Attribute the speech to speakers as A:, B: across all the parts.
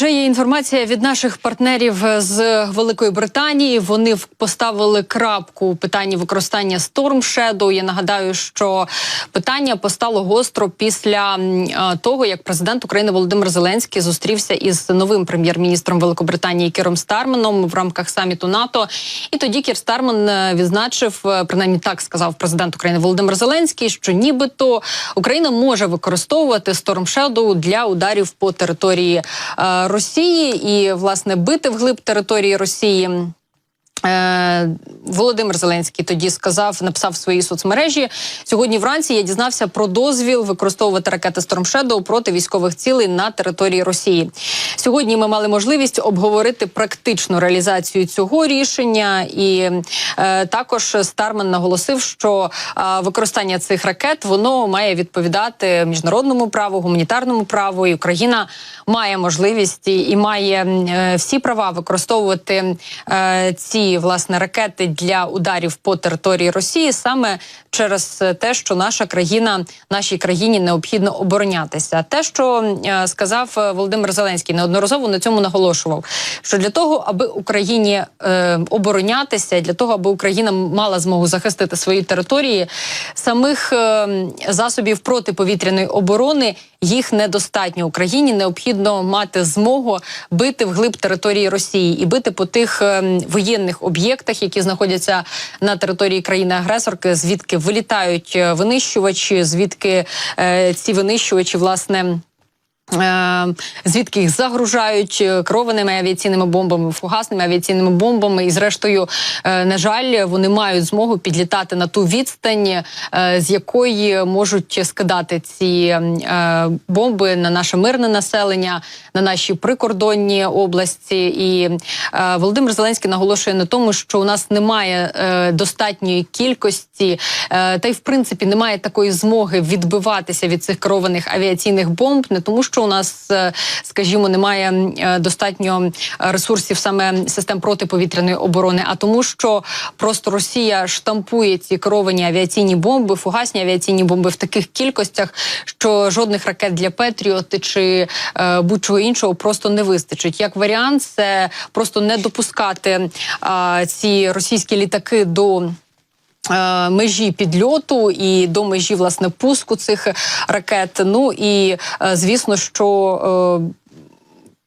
A: вже є інформація від наших партнерів з Великої Британії. Вони поставили крапку у питанні використання Storm Shadow. Я нагадаю, що питання постало гостро після е, того, як президент України Володимир Зеленський зустрівся із новим прем'єр-міністром Великобританії Кіром Старменом в рамках саміту НАТО. І тоді Кір Стармен е, відзначив, е, принаймні так сказав президент України Володимир Зеленський, що нібито Україна може використовувати Storm Shadow для ударів по території е, Росії і власне бити вглиб території Росії. Е, Володимир Зеленський тоді сказав, написав в своїй соцмережі. Сьогодні вранці я дізнався про дозвіл використовувати ракети Storm Shadow проти військових цілей на території Росії. Сьогодні ми мали можливість обговорити практичну реалізацію цього рішення, і е, також Стармен наголосив, що е, використання цих ракет воно має відповідати міжнародному праву, гуманітарному праву, і Україна має можливість і, і має е, всі права використовувати е, ці власне ракети для ударів по території Росії саме через те, що наша країна нашій країні необхідно оборонятися. Те, що е, сказав е, Володимир Зеленський, неодноразово на цьому наголошував, що для того, аби Україні е, оборонятися, для того, аби Україна мала змогу захистити свої території, самих е, засобів протиповітряної оборони їх недостатньо. Україні необхідно мати змогу бити вглиб території Росії і бити по тих е, воєнних об'єктах, які знаходяться на території країни-агресорки, звідки вилітають е, винищувачі, звідки е, ці винищувачі власне. Е, Звідки їх загружають е, керованими авіаційними бомбами, фугасними авіаційними бомбами, і зрештою, е, на жаль, вони мають змогу підлітати на ту відстань, з якої можуть скидати ці бомби на наше мирне населення, на наші прикордонні області. І Володимир Зеленський наголошує на тому, що у нас немає достатньої кількості, та й в принципі немає такої змоги відбиватися від цих керованих авіаційних бомб, не тому, що у нас, е, скажімо, немає е, достатньо ресурсів саме систем протиповітряної оборони, а тому, що просто Росія штампує ці керовані авіаційні бомби, фугасні авіаційні бомби в таких кількостях, що жодних ракет для Петріоти чи е, будь-чого іншого просто не вистачить. Як варіант, це просто не допускати е, ці російські літаки до. Е, Межі підльоту і до межі власне пуску цих ракет. Ну і е, звісно, що е,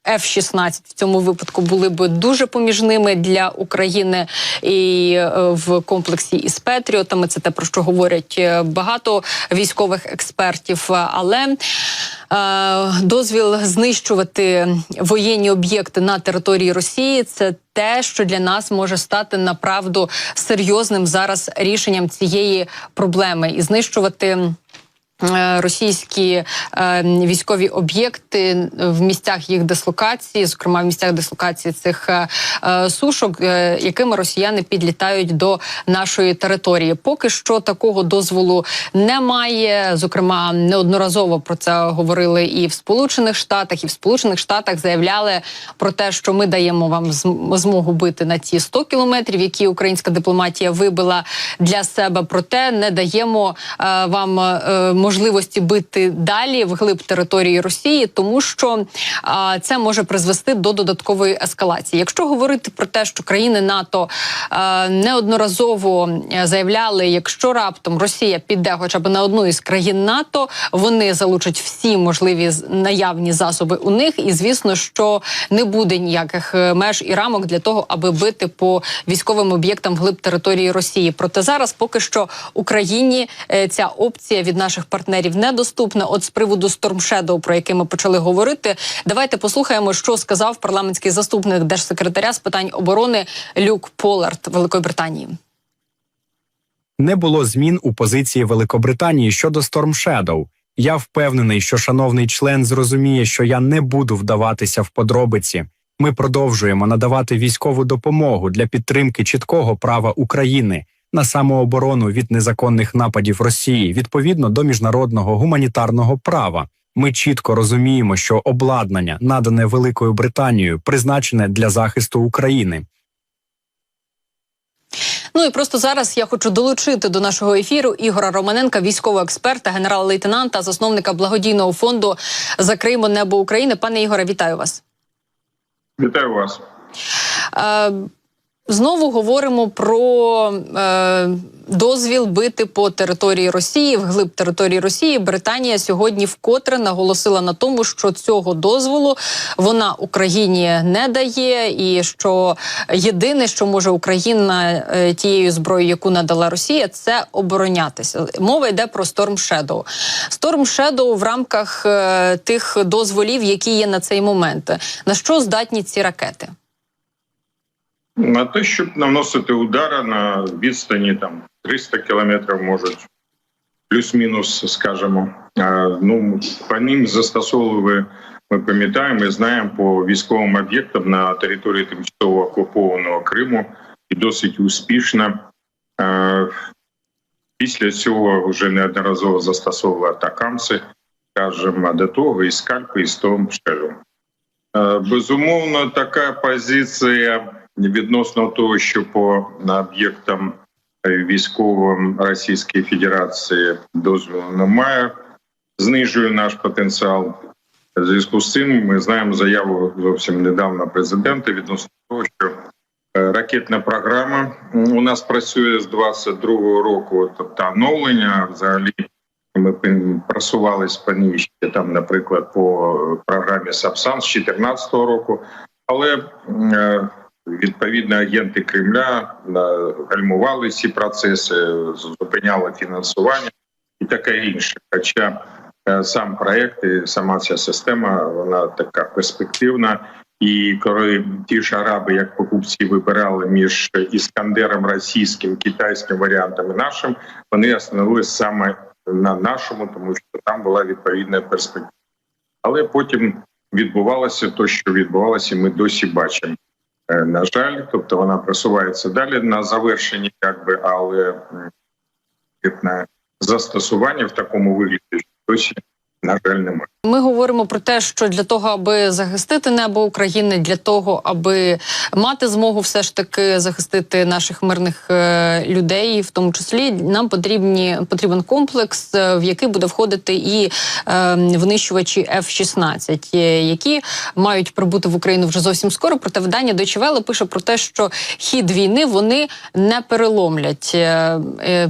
A: F-16 в цьому випадку були б дуже поміжними для України і е, в комплексі із Петріотами. Це те про що говорять е, багато військових експертів. Але е, дозвіл знищувати воєнні об'єкти на території Росії це те, що для нас може стати направду серйозним зараз рішенням цієї проблеми і знищувати. Е, Російські е, військові об'єкти в місцях їх дислокації, зокрема в місцях дислокації цих е, сушок, якими росіяни підлітають до нашої території. Поки що такого дозволу немає. Зокрема, неодноразово про це говорили і в Сполучених Штатах, і в Сполучених Штатах заявляли про те, що ми даємо вам змогу бити на ті 100 кілометрів, які українська дипломатія вибила для себе. Проте не даємо вам е, можливості бити далі вглиб території Росії, тому що е, це може призвести до додаткової ескалації. Якщо говорити про те, що країни НАТО е, неодноразово е, заявляли, якщо раптом Росія піде хоча б на одну із країн НАТО, вони залучать всі можливі наявні засоби у них, і звісно, що не буде ніяких е, меж і рамок для того, аби бити по військовим об'єктам вглиб території Росії. Проте зараз поки що Україні е, ця опція від наших партнерів недоступна. От з приводу Storm Shadow, про який ми почали говорити, давайте послухаємо, що сказав парламентський заступник держсекретаря з питань оборони Люк Полард Великої Британії.
B: не було змін у позиції Великобританії щодо Storm Shadow. Я впевнений, що шановний член зрозуміє, що я не буду вдаватися в подробиці. Ми продовжуємо надавати військову допомогу для підтримки чіткого права України на самооборону від незаконних нападів Росії відповідно до міжнародного гуманітарного права. Ми чітко розуміємо, що обладнання, надане Великою Британією, призначене для захисту України.
A: Ну і просто зараз я хочу долучити до нашого ефіру Ігора Романенка, військового експерта, генерал-лейтенанта, засновника благодійного фонду Закриємо небо України. Пане Ігоре, вітаю вас.
C: Вітаю вас.
A: Е, Знову говоримо про е, дозвіл бити по території Росії, вглиб території Росії. Британія сьогодні вкотре наголосила на тому, що цього дозволу вона Україні не дає, і що єдине, що може Україна е, тією зброєю, яку надала Росія, це оборонятися. Мова йде про Storm Shadow. Storm Shadow в рамках е, тих дозволів, які є на цей момент. На що здатні ці ракети?
C: На те, щоб наносити удари на відстані там 300 кілометрів, можуть плюс-мінус, скажімо. Ну по ним застосовували. Ми пам'ятаємо і знаємо по військовим об'єктам на території тимчасово окупованого Криму і досить успішно. Після цього вже неодноразово застосовували атакамси, скажімо, до того і скальпи, і стом шелю. Е, Безумовно, така позиція відносно того, що по об'єктам військовим Російської Федерації дозволу немає, знижує наш потенціал. В зв'язку з цим ми знаємо заяву зовсім недавно президента відносно того, що е, ракетна програма у нас працює з 22-го року, тобто оновлення взагалі. Ми просувались по ній ще там, наприклад, по програмі Сапсан з 2014 року, але е, відповідно агенти Кремля е, гальмували ці процеси, зупиняли фінансування і таке інше. Хоча е, сам проект і сама ця система вона така перспективна. І коли ті ж араби, як покупці, вибирали між іскандером російським, китайським варіантом і нашим, вони остановились саме на нашому, тому що там була відповідна перспектива. Але потім відбувалося те, що відбувалося, ми досі бачимо. Е, На жаль, тобто вона просувається далі на завершенні, якби, але на застосування в такому вигляді досі, на жаль, немає.
A: Ми говоримо про те, що для того, аби захистити небо України, для того, аби мати змогу все ж таки захистити наших мирних е, людей, в тому числі нам потрібні потрібен комплекс, е, в який буде входити і е, винищувачі F-16, е, які мають прибути в Україну вже зовсім скоро. Проте видання Deutsche Welle пише про те, що хід війни вони не переломлять.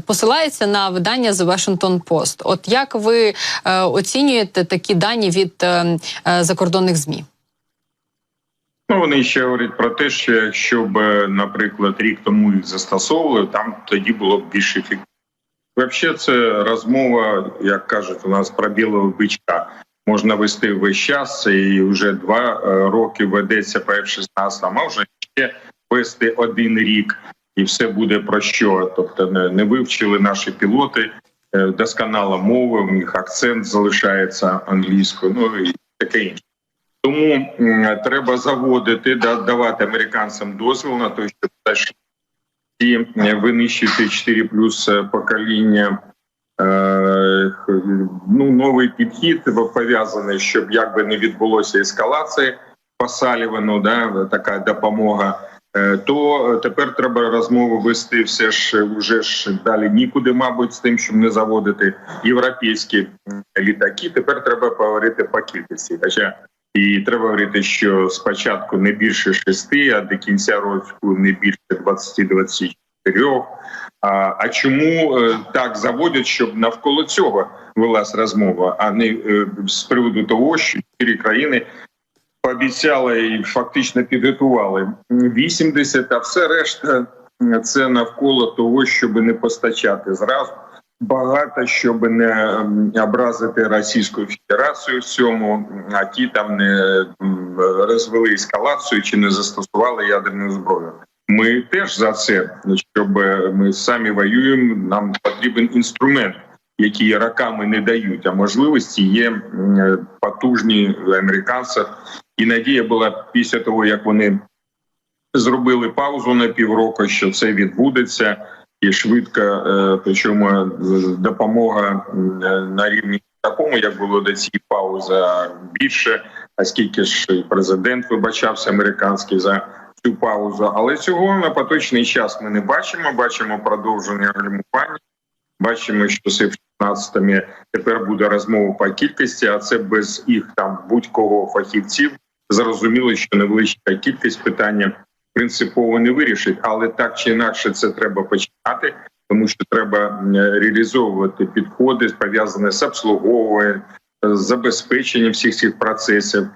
A: Посилається на видання The Washington Post. От як ви е, оцінюєте такі дані від е, е, закордонних змі?
C: Ну, вони ще говорять про те, що якщо б, е, наприклад, рік тому їх застосовували, там тоді було б більш ефективно. Взагалі, це розмова, як кажуть, у нас про білого бичка. Можна вести весь час, і вже два роки ведеться по F-16, а можна ще вести один рік, і все буде про що. Тобто не вивчили наші пілоти е, досконало мови, у них акцент залишається англійською, ну і таке інше. Тому треба заводити, давати американцям дозвіл на те, щоб зайшли ці е, винищити 4 плюс е, покоління. Ну, новий підхід пов'язаний, щоб якби не відбулося ескалації по Салівану, да, така допомога. Е, То тепер треба розмову вести все ж вже ж далі нікуди, мабуть, з тим, щоб не заводити європейські літаки. Тепер треба поговорити по кількості. Хоча і треба говорити, що спочатку не більше шести, а до кінця року не більше 20-24. А, а чому е, так заводять, щоб навколо цього велась розмова, а не е, з приводу того, що чотири країни пообіцяли і фактично підготували 80, а все решта е, це навколо того, щоб не постачати зразу. Багато щоб не образити Російську Федерацію в цьому, а ті там не розвели ескалацію чи не застосували ядерну зброю. Ми теж за це, щоб ми самі воюємо. Нам потрібен інструмент, який роками не дають. А можливості є потужні в американцях. І надія була після того, як вони зробили паузу на півроку, що це відбудеться, і швидко, е, причому е, допомога е, на рівні такому, як було до цієї паузи, більше, оскільки ж президент вибачався американський за цю паузу. Але цього на поточний час ми не бачимо. Бачимо продовження гальмування. Бачимо, що з F-16 тепер буде розмова по кількості, а це без їх там будь-кого фахівців зрозуміло, що невеличка кількість питання принципово не вирішить, але так чи інакше це треба починати, тому що треба реалізовувати підходи пов'язані з обслуговуванням, забезпеченням всіх цих процесів.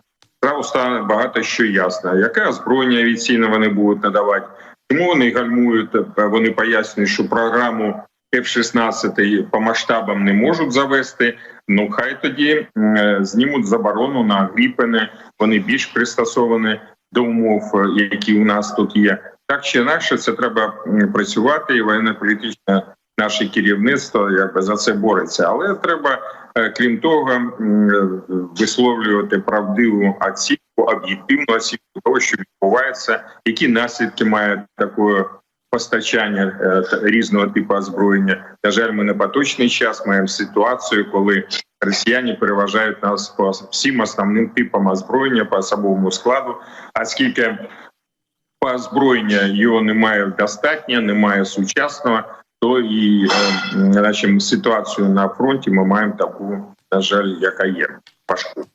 C: Зразу стане багато що ясно. Яке озброєння авіаційне вони будуть надавати? Чому вони гальмують? Е, Вони пояснюють, що програму F-16 по масштабам не можуть завести. Ну хай тоді е, знімуть заборону на гріпени. Вони більш пристосовані до умов, е, які у нас тут є. Так чи інакше, це треба працювати, і воєнно-політичне наше керівництво якби за це бореться. Але треба, е, крім того, висловлювати правдиву оцінку, об'єктивну оцінку того, що відбувається, які наслідки має таке постачання е, різного типу озброєння. На жаль, ми на поточний час маємо ситуацію, коли росіяни переважають нас по всім основним типам озброєння по особовому складу. А скільки по озброєння його немає достатньо, немає сучасного, то і е, ситуацію на фронті ми маємо таку, на жаль, яка є важку.